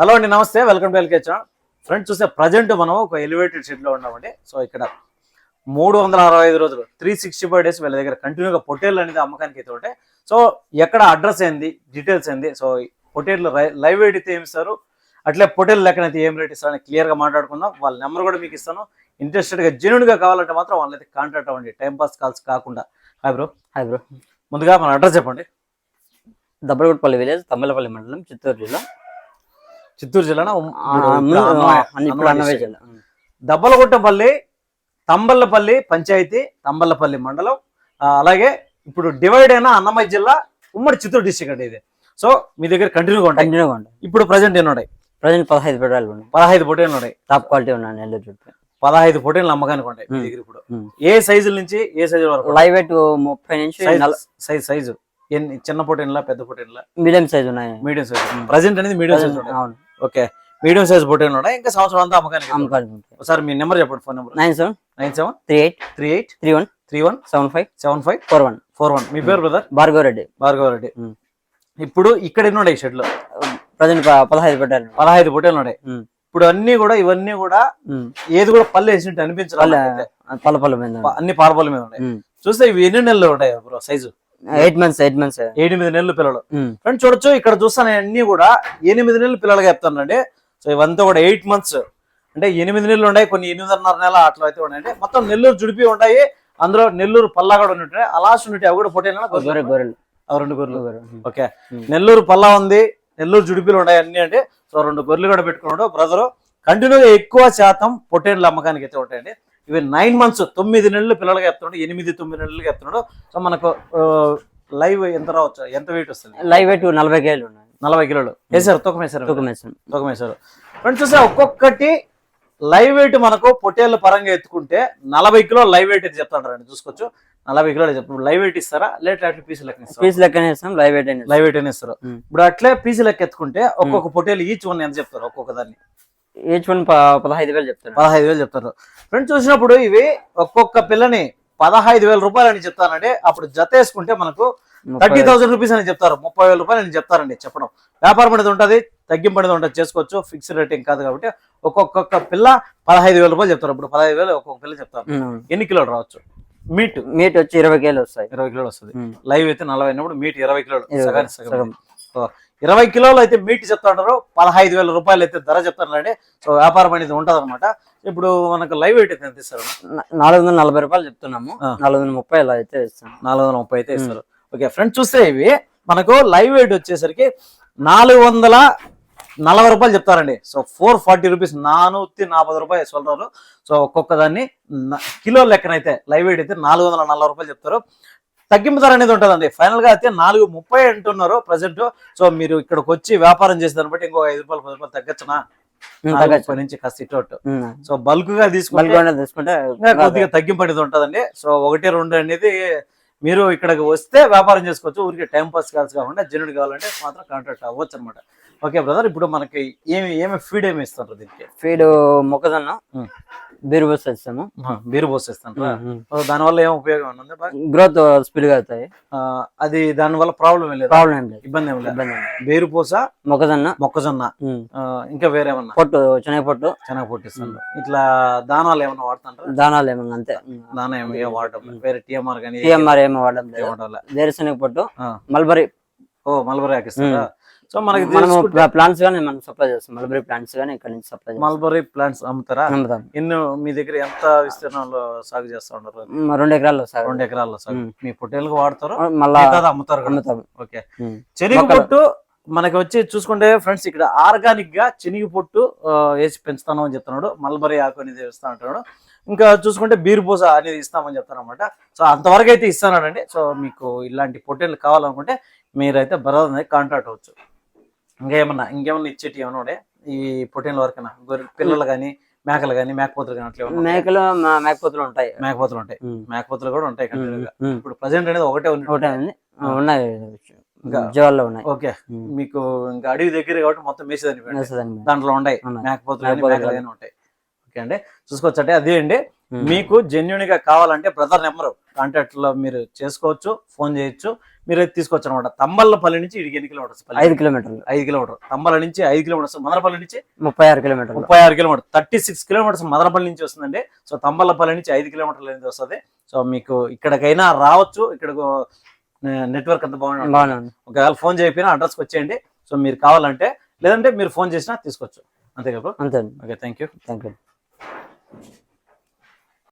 Hello అండి నమస్తే. Welcome to LK channel friends చూస్తే ప్రజెంట్ మనం ఒక ఎలివేటెడ్ షెడ్లో ఉన్నామండి. సో ఇక్కడ మూడు వందల అరవై ఐదు రోజులు త్రీ సిక్స్టీ ఫైవ్ డేస్ వీళ్ళ దగ్గర కంటిన్యూగా పొటేల్ అనేది అమ్మకానికి అయితే ఉంటాయి. సో ఎక్కడ అడ్రస్ ఏంది డీటెయిల్స్ ఏంది? సో పొటేల్ లైవ్ వెయిట్ అయితే ఏమి ఇస్తారు? అట్లే పొటేల్ లెక్కన అయితే ఏం రేట్ ఇస్తారని క్లియర్గా మాట్లాడుకుందాం. వాళ్ళ నెంబర్ కూడా మీకు ఇస్తాను. ఇంట్రెస్టెడ్గా జెన్యున్గా కావాలంటే మాత్రం వాళ్ళైతే కాంటాక్ట్ అవ్వండి. టైం పాస్ కాల్స్ కాకుండా. హాయ్ బ్రో హాయ్ బ్రో ముందుగా మన అడ్రస్ చెప్పండి. దబ్బలగుట్టపల్లి విలేజ్ తమ్మలపల్లి మండలం చిత్తూరు జిల్లా. చిత్తూరు జిల్లా. దబ్బలగుట్టపల్లి తంబల్లపల్లి పంచాయతీ తంబల్లపల్లి మండలం. అలాగే ఇప్పుడు డివైడ్ అయిన అన్నమయ్య జిల్లా ఉమ్మడి చిత్తూరు డిస్టిక్ అండి ఇది. సో మీ దగ్గర కంటిన్యూగా ఉంటాయి. కంటిన్యూగా ఉంటాయి. ఇప్పుడు ప్రజెంట్ ఎన్ని ఉన్నాయి ప్రజెంట్ పదహైదు పెట్రోల్ ఉన్నాయి. పదహైదు పొటేన్లు ఉన్నాయి టాప్ క్వాలిటీ ఉన్నాయి నెల్లూరు చుట్టూ. పదహైదు పొటేన్లు అమ్మకానికి ఉంటాయి మీ మ్మ్. దగ్గర ఇప్పుడు. మ్మ్. ఏ సైజుల నుంచి ఏ సైజు వరకు లైవ్ వెయిట్ ముప్పై నుంచి సైజ్ సైజు ఎన్ని చిన్న పొటేన్లా పెద్ద పొటేన్లా మీడియం సైజ్ ఉన్నాయి. మీడియం సైజ్ ప్రజెంట్ అనేది మీడియం సైజ్ అవును. ఓకే. మీడియం సైజ్ పొటేన్లు ఉన్నాయి ఇంకా సంవత్సరం అంతా అమ్మకానికి. అమ్మకానికి ఉంటాయి ఒకసారి మీ నెంబర్ చెప్పండి phone number. Nine seven nine seven three eight three eight three one three one seven five seven five four one. Four one. మీ పేరు బ్రదర్? భార్గవ్ రెడ్డి భార్గవ రెడ్డి. ఇప్పుడు ఇక్కడ ఎన్ని ఉన్నాయి షెడ్లో ప్రజెంట్ పదహైదు పెట్టారు పదహైదు పొటేలు ఉన్నాయి. ఇప్పుడు అన్ని కూడా ఇవన్నీ కూడా ఏది కూడా పళ్ళు వేసినట్టు అనిపించాలి పల్ల పల్ల మీద. అన్ని పాలపల్ల మీద ఉన్నాయి. చూస్తే ఇవి ఎన్ని నెలలు ఉంటాయి bro size? Eight months eight months. ఎనిమిది నెలలు పిల్లలు. ఫ్రెండ్ చూడొచ్చు ఇక్కడ చూస్తాను అన్ని కూడా. ఎనిమిది నెలలు పిల్లలుగా చెప్తానండి. సో ఇవంతా కూడా ఎయిట్ మంత్స్. అంటే ఎనిమిది నెలలు ఉన్నాయి కొన్ని ఎనిమిదిన్నర నెల అట్లా అయితే ఉన్నాయి మొత్తం నెల్లూరు జుడిపి ఉంటాయి. అందులో నెల్లూరు పల్లా కూడా ఉన్నట్టు ఆ లాస్ట్ ఉన్నట్టు అవి కూడా పొట్టేనా గొర్రె గొర్రెలు రెండు గొర్రెలు. ఓకే. నెల్లూరు పల్లా ఉంది. నెల్లూరు జుడిపిలు ఉన్నాయి అన్ని అంటే సో రెండు గొర్రెలు కూడా పెట్టుకున్నాడు బ్రదరు కంటిన్యూగా ఎక్కువ శాతం పొట్టేళ్ళ అమ్మకానికి అయితే ఉంటాయండి. ఇవి నైన్ మంత్స్ తొమ్మిది నెలలు పిల్లలుగా చెప్తున్నాడు ఎనిమిది తొమ్మిది నెలలుగా చెప్తున్నాడు సో మనకు లైవ్ ఎంత రావచ్చు? ఎంత వెయిట్ వస్తుంది? లైవ్ వెయిట్ నలభై కేజీలు ఉన్నాయి. నలభై కిలోలు. వేసారు తూకం వేసారు తూకం వేసాం తూకం వేసారు ఫ్రెండ్స్ చూస్తే ఒక్కొక్కటి లైవ్ వెయిట్ మనకు పొట్టేళ్ళ పరంగా ఎత్తుకుంటే నలభై కిలో లైవ్ వెయిట్ చెప్తాడు రండి చూసుకోవచ్చు. నలభై కిలోలు చెప్తారు లైవ్ వెయిట్ ఇస్తారా? లేట్ అట్లా పీస్ లెక్క పీస్ లెక్కనే ఇస్తాం లైవ్ వెయిట్ లైవ్ వెయిట్ అని ఇస్తారు. ఇప్పుడు అట్లే పీస్ లెక్క ఎత్తుకుంటే ఒక్కొక్క పొట్టేలు ఈచ్ వన్ ఎంత చెప్తారు? ఒక్కొక్క దాన్ని. ఈచ్ వన్ పదహైదు వేలు చెప్తారు పదహైదు వేలు చెప్తారు. ఫ్రెండ్స్ చూసినప్పుడు ఇవి ఒక్కొక్క పిల్లని పదహైదు వేల రూపాయలు అని చెప్తారంటే అప్పుడు జత వేసుకుంటే మనకు థర్టీ థౌసండ్ రూపీస్ అని చెప్తారు. ముప్పై వేల రూపాయలు అని చెప్తారండి చెప్పడం. వ్యాపారం అనేది ఉంటుంది తగ్గింపు అనేది ఉంటుంది చేసుకోవచ్చు ఫిక్స్డ్ రేటింగ్ కాదు కాబట్టి ఒక్కొక్క పిల్ల పదహైదు వేల రూపాయలు చెప్తారు. ఇప్పుడు పదహైదు వేలు ఒక్కొక్క పిల్ల చెప్తారు. ఎన్ని కిలోలు రావచ్చు? మీట్. మీట్ వచ్చి ఇరవై కేజీలు వస్తాయి. ఇరవై కిలోలు వస్తుంది. లైవ్ అయితే నలభై అయినప్పుడు మీట్ ఇరవై కిలోలు. సగం. సగం. ఇరవై కిలోలు అయితే మీట్ చెప్తాంటారు పదహైదు వేల రూపాయలు అయితే ధర చెప్తారండి సో వ్యాపారం అనేది ఉంటుంది అనమాట ఇప్పుడు మనకు లైవ్ ఎయిట్ అయితే ఎంత ఇస్తారు? నాలుగు వందల నలభై రూపాయలు చెప్తున్నాము. నాలుగు వందల ముప్పై అయితే ఇస్తాను నాలుగు వందల ముప్పై అయితే ఇస్తారు. ఓకే ఫ్రెండ్స్ చూస్తే ఇవి మనకు లైవ్ ఎయిట్ వచ్చేసరికి నాలుగు వందల నలభై రూపాయలు చెప్తారండి. సో ఫోర్ ఫార్టీ రూపీస్ నానూతి నాపది రూపాయలు చల్లారు సో ఒక్కొక్క దాన్ని కిలో లెక్కనైతే లైవ్ ఎయిట్ అయితే నాలుగు వందల నలభై రూపాయలు చెప్తారు. తగ్గింపు ధర అనేది ఉంటుందండి. ఫైనల్గా అయితే నాలుగు ముప్పై అంటున్నారు ప్రజెంట్ సో మీరు ఇక్కడికి వచ్చి వ్యాపారం చేసే దాన్ని బట్టి ఇంకో ఐదు రూపాయలు పది రూపాయలు తగ్గచ్చునా? నుంచి కాస్త ఇటు. సో బల్క్గా తీసుకుంటే కొద్దిగా తగ్గింపు అనేది ఉంటుందండి. సో ఒకటి రెండు అనేది మీరు ఇక్కడికి వస్తే వ్యాపారం చేసుకోవచ్చు. ఊరికి టైం పాస్ కాల్సి కాకుండా జెన్యున్ కావాలంటే మాత్రం కాంటాక్ట్ అవ్వచ్చు అనమాట ఓకే బ్రదర్ ఇప్పుడు మనకి ఏమి ఏమి ఫీడ్ ఏమి ఇస్తారు దీనికి? ఫీడ్ మొక్కజొన్న. బీరు బస్ ఇస్తాము బీరు పోసేస్తాను దానివల్ల ఏం ఉపయోగం ఏమన్నా ఉందా బాగా? గ్రోత్ స్పీడ్గా అవుతాయి అది దానివల్ల ప్రాబ్లం ఏం లేదు? ప్రాబ్లం ఏం లేదు. ఇబ్బంది ఏం లేదు? ఏం. బేరు పూస? మొక్కజొన్న. మొక్కజొన్న. ఇంకా వేరేమన్నా పొట్టు శనగ పొట్టు. శనగ పొట్టిస్తాను ఇట్లా దానాలు ఏమన్నా వాడుతుంటారా దానాలు ఏమన్నా అంతే. దానా ఏమో ఏం వాడటం లేదు. వేరే టీఎంఆర్ కానీ టీఎంఆర్ ఏమో వాడడం లేదు. వేరుశనగ పొట్టు. మల్బరీ. ఓ మల్బరీ ఆకిస్తారా? సో మనకి ప్లాంట్స్ గానీ మనం సప్లై చేస్తాం. మల్బరీ ప్లాంట్స్ గానీ ఇక్కడ నుంచి సప్లై మల్బరీ ప్లాంట్స్ అమ్ముతారా? అమ్ముతాం. ఎన్నో మీ దగ్గర ఎంత విస్తీర్ణంలో సాగు చేస్తా ఉంటారు? రెండు ఎకరాలు సార్ రెండు ఎకరాల్లో ఉమ్. మీ. పొట్టేలకు వాడతారు? మళ్ళా అమ్ముతారు. అమ్ముతాం. ఓకే. మొక్కలు. పొట్టు మనకి వచ్చి చూసుకుంటే ఫ్రెండ్స్ ఇక్కడ ఆర్గానిక్గా చెనిగి పొట్టు వేసి పెంచుతాను అని చెప్తున్నాడు. మల్బరీ ఆకు అనేది ఇస్తా అంటున్నాడు. ఇంకా చూసుకుంటే బీరుపూస అనేది ఇస్తామని చెప్తాను అనమాట సో అంతవరకు అయితే ఇస్తానండి సో మీకు ఇలాంటి పొట్టేలు కావాలనుకుంటే మీరైతే బ్రదర్ అనేది కాంటాక్ట్ అవ్వచ్చు. ఇంకేమన్నా ఇంకేమన్నా ఇచ్చేటి ఏమన్నా ఉండే? ఈ పొట్టేళ్ళ వరకైనా? గొర్రె పిల్లలు కానీ మేకలు కానీ మేకపోతులు కానీ అట్లా? మేకలు మేకపోతులు ఉంటాయి. మేకపోతులు ఉంటాయి. మేకపోతులు కూడా ఉంటాయి. ఇప్పుడు ప్రజెంట్ అనేది ఒకటే ఉంది. ఒకటే ఉన్నాయి. ఉన్నాయి. ఓకే. మీకు ఇంకా అడవి దగ్గర కాబట్టి మొత్తం మీద. దాంట్లో ఉన్నాయి ఉన్నాయి. మేకపోతులు కానీ మేకలు కానీ ఉంటాయి. ఓకే అండి. చూసుకోవచ్చు అంటే అదే అండి. మీకు జెన్యున్గా కావాలంటే బ్రదర్ నెంబర్ కాంటాక్ట్లో మీరు చేసుకోవచ్చు ఫోన్ చేయొచ్చు. మీరు అయితే తీసుకోవచ్చు అనమాట తంబల్లపల్లి నుంచి ఇడికి ఎన్ని కిలోమీటర్స్? ఐదు కిలోమీటర్లు. ఐదు కిలోమీటర్. తంబల నుంచి ఐదు కిలోమీటర్స్ మదనపల్లి నుంచి ముప్పై ఆరు కిలోమీటర్లు. ముప్పై ఆరు kilometre thirty six kilometres Madanapalle నుంచి వస్తుందండి. సో తంబల్లపల్లి నుంచి ఐదు కిలోమీటర్లు అనేది వస్తుంది. సో మీకు ఇక్కడికైనా రావచ్చు. ఇక్కడకు నెట్వర్క్ అంత ఉంది. ఒకవేళ ఫోన్ చేయకపోయినా అడ్రస్కి వచ్చేయండి. సో మీరు కావాలంటే లేదంటే మీరు ఫోన్ చేసినా తీసుకోవచ్చు. అంతే కదా అంతే okay thank you thank you